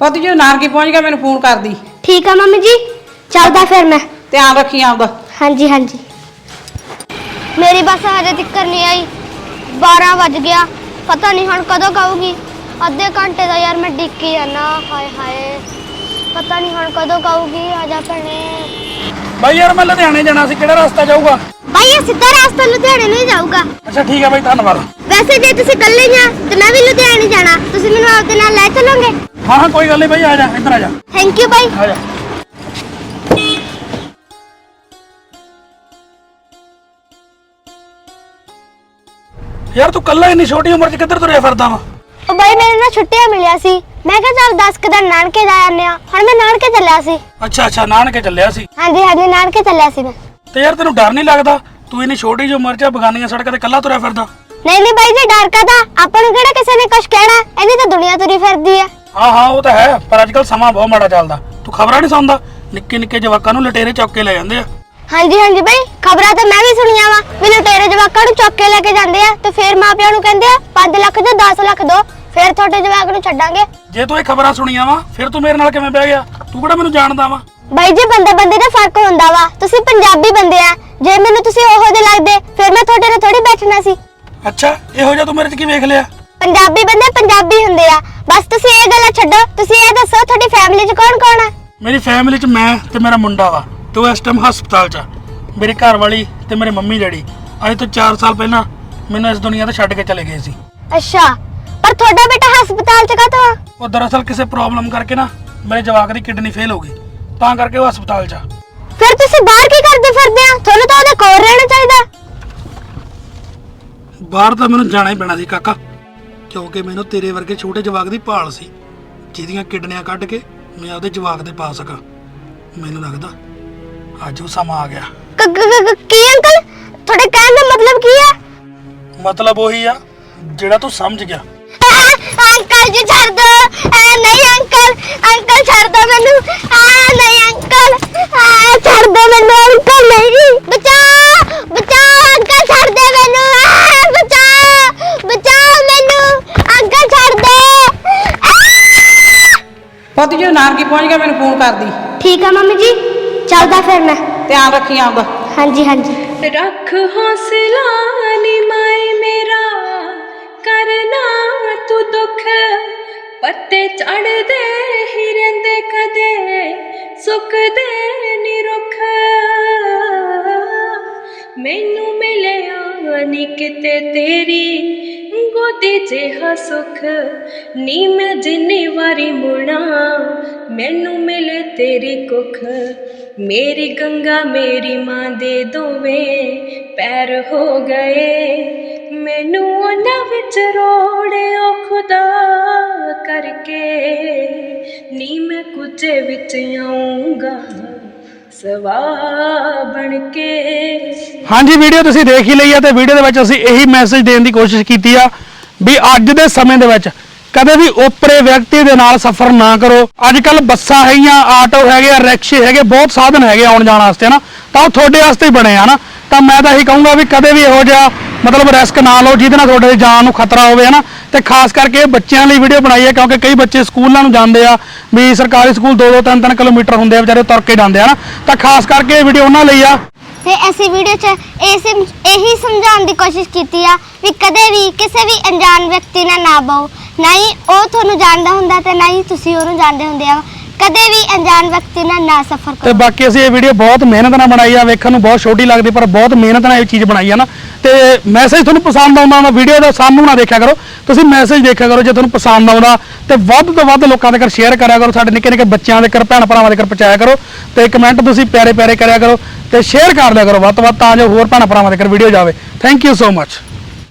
ਪੁੱਤ ਜੀ ਨਾਨਕੀ ਪਹੁੰਚ ਗਿਆ ਮੈਨੂੰ ਫੋਨ ਕਰਦੀ। ਠੀਕ ਆ ਮੰਮੀ ਜੀ ਚੱਲਦਾ ਫਿਰ ਮੈਂ। ਧਿਆਨ ਰੱਖੀ ਆਪਦਾ। ਹਾਂਜੀ ਹਾਂਜੀ। ਮੇਰੀ ਬੱਸ ਹਜੇ ਤੱਕ ਨਹੀਂ ਆਈ। 12 ਵੱਜ ਗਿਆ। ਪਤਾ ਨਹੀਂ ਹੁਣ ਕਦੋਂ ਕਹੂਗੀ ਅੱਧੇ ਘੰਟੇ ਦਾ ਯਾਰ ਮੈਂ ਡਿੱਕੀ ਜਾਣਾ ਹਾਏ ਹਾਏ। ਪਤਾ ਨਹੀਂ ਹੁਣ ਕਦੋਂ ਕਹੂਗੀ ਆ ਜਾ ਭੈਣੇ। ਬਾਈ ਯਾਰ ਮੈਂ ਲੁਧਿਆਣੇ ਜਾਣਾ ਸੀ। ਕਿਹੜਾ ਰਸਤਾ ਜਾਊਗਾ? ਭਾਈ ਇਹ ਸਿੱਧਾ ਰਸਤਾ ਲੁਧਿਆਣੇ ਨੂੰ ਹੀ ਜਾਊਗਾ। ਅੱਛਾ ਠੀਕ ਹੈ ਬਾਈ ਧੰਨਵਾਦ। ਵੈਸੇ ਜੇ ਤੁਸੀਂ ਇਕੱਲੇ ਹੀ ਆ ਤੇ ਮੈਂ ਵੀ ਲੁਧਿਆਣੇ ਜਾਣਾ। ਤੁਸੀਂ ਮੈਨੂੰ ਆਪਦੇ ਨਾਲ ਲੈ ਚੱਲੋਗੇ? ਹਾਂ ਹਾਂ ਕੋਈ ਗੱਲ ਨਹੀਂ ਬਾਈ ਆ ਜਾ ਇੱਧਰ ਆ ਜਾ। ਥੈਂਕ ਯੂ ਭਾਈ ਆ ਜਾ। ਯਾਰ ਤੂੰ ਕੱਲਾ ਇੰਨੀ ਛੋਟੀ ਉਮਰ 'ਚ ਕਿੱਧਰ ਤੁਰਿਆ ਫਿਰਦਾ ਵਾ? ਉਹ ਭਾਈ ਮੈਨੂੰ ਨਾ ਛੁੱਟੀਆਂ ਮਿਲਿਆ ਸੀ। ਮੈਂ ਕਿਹਾ ਚੱਲ 10 ਕੁ ਦਿਨ ਨਾਨਕੇ ਜਾ ਆਨੇ ਆ ਹੁਣ ਮੈਂ ਨਾਨਕੇ ਚੱਲਿਆ ਸੀ। ਅੱਛਾ ਅੱਛਾ ਨਾਨਕੇ ਚੱਲਿਆ ਸੀ। ਹਾਂਜੀ ਹਾਂਜੀ ਨਾਨਕੇ ਚੱਲਿਆ ਸੀ ਮੈਂ। ਤੇ ਯਾਰ ਤੈਨੂੰ ਡਰ ਨਹੀਂ ਲੱਗਦਾ? ਤੂੰ ਇੰਨੀ ਛੋਟੀ ਜਿਹੀ ਉਮਰ 'ਚ ਬਗਾਨੀਆਂ ਸੜਕਾਂ ਤੇ ਕੱਲਾ ਤੁਰਿਆ ਫਿਰਦਾ। ਨਹੀਂ ਨਹੀਂ ਬਾਈ ਜੀ ਡਰ ਕਾਦਾ ਆਪਾਂ ਨੂੰ ਕਿਹੜਾ ਕਿਸੇ ਨੇ ਕੁਝ ਕਹਿਣਾ? ਇਹਦੀ ਤਾਂ ਦੁਨੀਆ ਤੁਰੀ ਫਿਰਦੀ ਆ ਹਾਂ ਹਾਂ ਉਹ ਤਾਂ ਹੈ ਪਰ ਅੱਜ ਕੱਲ ਸਮਾਂ ਬਹੁਤ ਮਾੜਾ ਚੱਲਦਾ। ਤੂੰ ਖਬਰਾਂ ਨਹੀਂ ਸੁਣਦਾ? ਨਿੱਕੇ ਨਿੱਕੇ ਜਵਾਕਾਂ ਨੂੰ ਲਟੇਰੇ ਚੁੱਕ ਕੇ ਲੈ ਜਾਂਦੇ ਆ। ਹਾਂਜੀ ਹਾਂਜੀ ਬਾਈ ਖਬਰਾਂ ਤਾਂ ਮੈਂ ਵੀ ਸੁਣੀਆਂ ਵਾ। ਵੀ ਲੁਟੇਰੇ ਜਵਾਕਾਂ ਨੂੰ ਚੁੱਕ ਕੇ ਲੈ ਕੇ ਜਾਂਦੇ ਆ ਤੇ ਫਿਰ ਮਾਪਿਆਂ ਨੂੰ ਕਹਿੰਦੇ ਆ 5 ਲੱਖ ਜਾਂ 10 ਲੱਖ ਦੋ ਫਿਰ ਤੁਹਾਡੇ ਜਵਾਕ ਨੂੰ ਛੱਡਾਂਗੇ। ਜੇ ਤੂੰ ਇਹ ਖਬਰਾਂ ਸੁਣੀਆਂ ਵਾ ਫਿਰ ਤੂੰ ਮੇਰੇ ਨਾਲ ਕਿਵੇਂ ਬਹਿ ਗਿਆ? ਤੂੰ ਕਿਹੜਾ ਮੈਨੂੰ ਜਾਣਦਾ ਵਾ? ਬਾਈ ਜੀ ਬੰਦੇ ਬੰਦੇ ਦਾ ਫ਼ਰਕ ਹੁੰਦਾ ਵਾ ਤੁਸੀਂ ਪੰਜਾਬੀ ਬੰਦੇ ਆ ਜੇ ਮੈਨੂੰ ਤੁਸੀਂ ਉਹੋ ਜਿਹੇ ਲੱਗਦੇ ਫਿਰ ਮੈਂ ਤੁਹਾਡੇ ਨਾਲ ਥੋੜੀ ਬੈਠਣਾ ਸੀ। ਅੱਛਾ ਇਹੋ ਜਿਹਾ ਤੂੰ ਮੇਰੇ 'ਚ ਕੀ ਵੇਖ ਲਿਆ? ਪੰਜਾਬੀ ਬੰਦੇ ਪੰਜਾਬੀ ਹੁੰਦੇ ਆ ਬਸ ਤੁਸੀਂ ਇਹ ਗੱਲਾਂ ਛੱਡੋ ਤੁਸੀਂ ਇਹ ਦੱਸੋ ਤੁਹਾਡੀ ਫੈਮਿਲੀ 'ਚ ਕੌਣ ਕੌਣ ਆ? ਮੇਰੀ ਫੈਮਿਲੀ 'ਚ ਮੈਂ ਤੇ ਮੇਰਾ ਮੁੰਡਾ ਵਾ ਤੇ ਉਹ ਇਸ ਟਾਈਮ ਹਸਪਤਾਲ 'ਚ ਆ। ਮੇਰੇ ਘਰ ਵਾਲੀ ਤੇ ਮੇਰੇ ਮੰਮੀ ਡੈਡੀ ਅੱਜ ਤੋਂ 4 ਸਾਲ ਪਹਿਲਾਂ ਮੈਨੂੰ ਇਸ ਦੁਨੀਆ ਤੇ ਛੱਡ ਕੇ ਚਲੇ ਗਏ ਸੀ। ਅੱਛਾ ਪਰ ਤੁਹਾਡਾ ਬੇਟਾ ਹਸਪਤਾਲ 'ਚ ਕਾਹਤੋਂ ਆ? ਉਹ ਦਰਅਸਲ ਕਿਸੇ ਪ੍ਰੋਬਲਮ ਕਰਕੇ ਨਾ ਮੇਰੇ ਜਵਾਕ ਦੀ ਕਿਡਨੀ ਫੇਲ ਹੋ ਗਈ ਤਾਂ ਕਰਕੇ ਉਹ ਹਸਪਤਾਲ 'ਚ ਆ। ਫਿਰ ਤੁਸੀਂ ਬਾਹਰ ਕੀ ਕਰਦੇ ਫਿਰਦੇ ਆ? ਤੁਹਾਨੂੰ ਤਾਂ ਉਹਦੇ ਕੋਲ ਰਹਿਣਾ ਚਾਹੀਦਾ। ਬਾਹਰ ਤਾਂ ਮੈਨੂੰ ਜਾਣਾ ਹੀ ਪੈਣਾ ਸੀ ਕਾਕਾ। ਕਿਉਂਕਿ ਮੈਨੂੰ ਤੇਰੇ ਵਰਗੇ ਛੋਟੇ ਜਵਾਕ ਦੀ ਭਾਲ ਸੀ ਜਿਹਦੀਆਂ ਕਿਡਨੀਆਂ ਕੱਢ ਕੇ ਮੈਂ ਆਪਦੇ ਜਵਾਕ ਦੇ ਪਾ ਸਕਾਂ। ਮੈਨੂੰ ਲੱਗਦਾ ਅੱਜ ਉਹ ਸਮਾਂ ਆ ਗਿਆ। ਕ- ਕ- ਕ- ਕ- ਕੀ ਅੰਕਲ? ਤੁਹਾਡੇ ਕਹਿਣ ਦਾ ਮਤਲਬ ਕੀ ਹੈ ਮਤਲਬ ਉਹੀ ਆ ਜਿਹੜਾ ਤੂੰ ਸਮਝ ਗਿਆ ਜੀ ਛੱਡ ਦੋ ਆ, ਨਹੀਂ ਅੰਕਲ ਅੰਕਲ ਛੱਡ ਦੋ ਮੈਨੂੰ ਆ ਨਹੀਂ ਅੰਕਲ ਆ ਛੱਡ ਦੋ ਮੈਨੂੰ ਅੰਕਲ ਨਹੀਂ ਬਚਾ ਬਚਾ ਅੰਕਲ ਛੱਡ ਦੇ ਮੈਨੂੰ ਆ ਬਚਾ ਬਚਾ ਮੈਨੂੰ ਅੰਕਲ ਛੱਡ ਦੇ ਪੁੱਤ ਜੀ ਨਾਨਕੀ ਪਹੁੰਚ ਗਿਆ ਮੈਨੂੰ ਫੋਨ ਕਰਦੀ। ਠੀਕ ਆ ਮੰਮੀ ਜੀ ਚੱਲਦਾ ਫਿਰ ਮੈਂ। ਧਿਆਨ ਰੱਖੀ ਆਪਦਾ। ਹਾਂਜੀ ਹਾਂਜੀ। ਰੱਖ ਹੌਸਲਾ ਨੀ ਮਾਏ ਮੇਰਾ ਕਰਨਾ ਤੂੰ ਦੁੱਖ। ਪੱਤੇ ਚੜਦੇ ਹੀ ਰਹਿੰਦੇ ਕਦੇ ਸੁੱਕਦੇ ਨੀ ਰੁੱਖ। ਮੈਨੂੰ ਮਿਲਿਆ ਨੀ ਕਿਤੇ ਤੇਰੀ ਗੋਦੀ ਜਿਹਾ ਸੁੱਖ, ਨੀ ਮੈਂ ਜਿੰਨੀ ਵਾਰੀ ਮੁੜਾਂ, ਮੈਨੂੰ ਮਿਲੇ ਤੇਰੀ ਕੁੱਖ। ਮੇਰੀ ਗੰਗਾ ਮੇਰੀ ਮਾਂ ਦੇ ਦੋਵੇਂ ਪੈਰ ਹੋ ਗਏ। ਮੈਨੂੰ ਉਹਨਾਂ ਵਿੱਚ ਰੋੜਿਓ ਖੁਦਾ ਕਰਕੇ, ਨੀ ਮੈਂ ਕੁਝ ਵਿੱਚ ਆਉਂਗਾ ਸਵਾ ਬਣ ਕੇ। ਹਾਂਜੀ, ਵੀਡੀਓ ਤੁਸੀਂ ਦੇਖ ਹੀ ਲਈ ਆ ਤੇ ਵੀਡੀਓ ਦੇ ਵਿੱਚ ਅਸੀਂ ਇਹੀ ਮੈਸੇਜ ਦੇਣ ਦੀ ਕੋਸ਼ਿਸ਼ ਕੀਤੀ ਆ ਵੀ ਅੱਜ ਦੇ ਸਮੇਂ ਦੇ ਵਿੱਚ ਕਦੇ ਵੀ ਓਪਰੇ ਵਿਅਕਤੀ ਦੇ ਨਾਲ ਸਫ਼ਰ ਨਾ ਕਰੋ। ਅੱਜ ਕੱਲ ਬੱਸਾਂ ਹੈਗੀਆਂ, ਆਟੋ ਹੈਗੇ ਆ, ਰਿਕਸ਼ੇ ਹੈਗੇ, ਬਹੁਤ ਸਾਧਨ ਹੈਗੇ ਆਉਣ ਜਾਣ ਵਾਸਤੇ, ਹਨਾ? ਤਾਂ ਉਹ ਤੁਹਾਡੇ ਵਾਸਤੇ ਹੀ ਬਣੇ ਆ ਨਾ ਤਾਂ ਮੈਂ ਤਾਂ ਇਹੀ ਕਹੂੰਗਾ ਵੀ ਕਦੇ ਵੀ ਇਹੋ ਜਿਹਾ ਮਤਲਬ ਰਿਸਕ ਨਾ ਲਓ, ਜਿਹਦੇ ਨਾਲ ਤੁਹਾਡੇ ਜਾਨ ਨੂੰ ਖਤਰਾ ਹੋਵੇ, ਹਨਾ? ਤੇ ਖਾਸ ਕਰਕੇ ਬੱਚਿਆਂ ਲਈ ਵੀਡੀਓ ਬਣਾਈ ਹੈ ਕਿਉਂਕਿ ਕਈ ਬੱਚੇ ਸਕੂਲਾਂ ਨੂੰ ਜਾਂਦੇ ਆ ਵੀ ਸਰਕਾਰੀ ਸਕੂਲ 2-2 3-3 ਕਿਲੋਮੀਟਰ ਹੁੰਦੇ ਆ ਵਿਚਾਰੇ ਤੁਰ ਕੇ ਜਾਂਦੇ ਆ ਨਾ। ਤਾਂ ਖਾਸ ਕਰਕੇ ਇਹ ਵੀਡੀਓ ਉਹਨਾਂ ਲਈ ਆ। ਤੇ ਅਸੀਂ ਵੀਡੀਓ 'ਚ ਇਹ ਸਮ- ਇਹੀ ਸਮਝਾਉਣ ਦੀ ਕੋਸ਼ਿਸ਼ ਕੀਤੀ ਆ ਵੀ ਕਦੇ ਵੀ ਕਿਸੇ ਵੀ ਅਣਜਾਣ ਵਿਅਕਤੀ ਨਾਲ ਨਾ ਬਹੋ। ਨਾ ਹੀ ਉਹ ਤੁਹਾਨੂੰ ਜਾਣਦਾ ਹੁੰਦਾ ਤੇ ਨਾ ਹੀ ਤੁਸੀਂ ਉਹਨੂੰ ਜਾਣਦੇ ਹੁੰਦੇ ਆ। ਕਦੇ ਵੀ ਅਣਜਾਣ ਵਿਅਕਤੀ ਨਾਲ ਨਾ ਸਫ਼ਰ ਤੇ ਕਰੋ। ਬਾਕੀ ਅਸੀਂ ਇਹ ਵੀਡੀਓ ਬਹੁਤ ਮਿਹਨਤ ਨਾਲ ਬਣਾਈ ਆ ਵੇਖਣ ਨੂੰ ਬਹੁਤ ਛੋਟੀ ਲੱਗਦੀ ਪਰ ਬਹੁਤ ਮਿਹਨਤ ਨਾਲ ਇਹ ਚੀਜ਼ ਬਣਾਈ ਆ ਨਾ। ਤੇ ਮੈਸੇਜ ਤੁਹਾਨੂੰ ਪਸੰਦ ਆਉਂਦਾ ਤਾਂ ਵੀਡੀਓ ਦਾ ਸਾਨੂੰ ਨਾ ਦੇਖਿਆ ਕਰੋ। ਤੁਸੀਂ ਮੈਸੇਜ ਦੇਖਿਆ ਕਰੋ, ਜੇ ਤੁਹਾਨੂੰ ਪਸੰਦ ਆਉਂਦਾ, ਤੇ ਵੱਧ ਤੋਂ ਵੱਧ ਲੋਕਾਂ ਦੇ ਘਰ ਸ਼ੇਅਰ ਕਰਿਆ ਕਰੋ, ਸਾਡੇ ਨਿੱਕੇ ਨਿੱਕੇ ਬੱਚਿਆਂ ਦੇ ਘਰ, ਭੈਣ ਭਰਾਵਾਂ ਦੇ ਘਰ ਪਹੁੰਚਾਇਆ ਕਰੋ, ਤੇ ਕਮੈਂਟ ਤੁਸੀਂ ਪਿਆਰੇ ਪਿਆਰੇ ਕਰਿਆ ਕਰੋ, ਤੇ ਸ਼ੇਅਰ ਕਰ ਲਿਆ ਕਰੋ ਵੱਧ ਤੋਂ ਵੱਧ, ਤਾਂ ਜੋ ਹੋਰ ਭੈਣ ਭਰਾਵਾਂ ਦੇ ਘਰ ਵੀਡੀਓ ਜਾਵੇ ਥੈਂਕ ਯੂ ਸੋ ਮਚ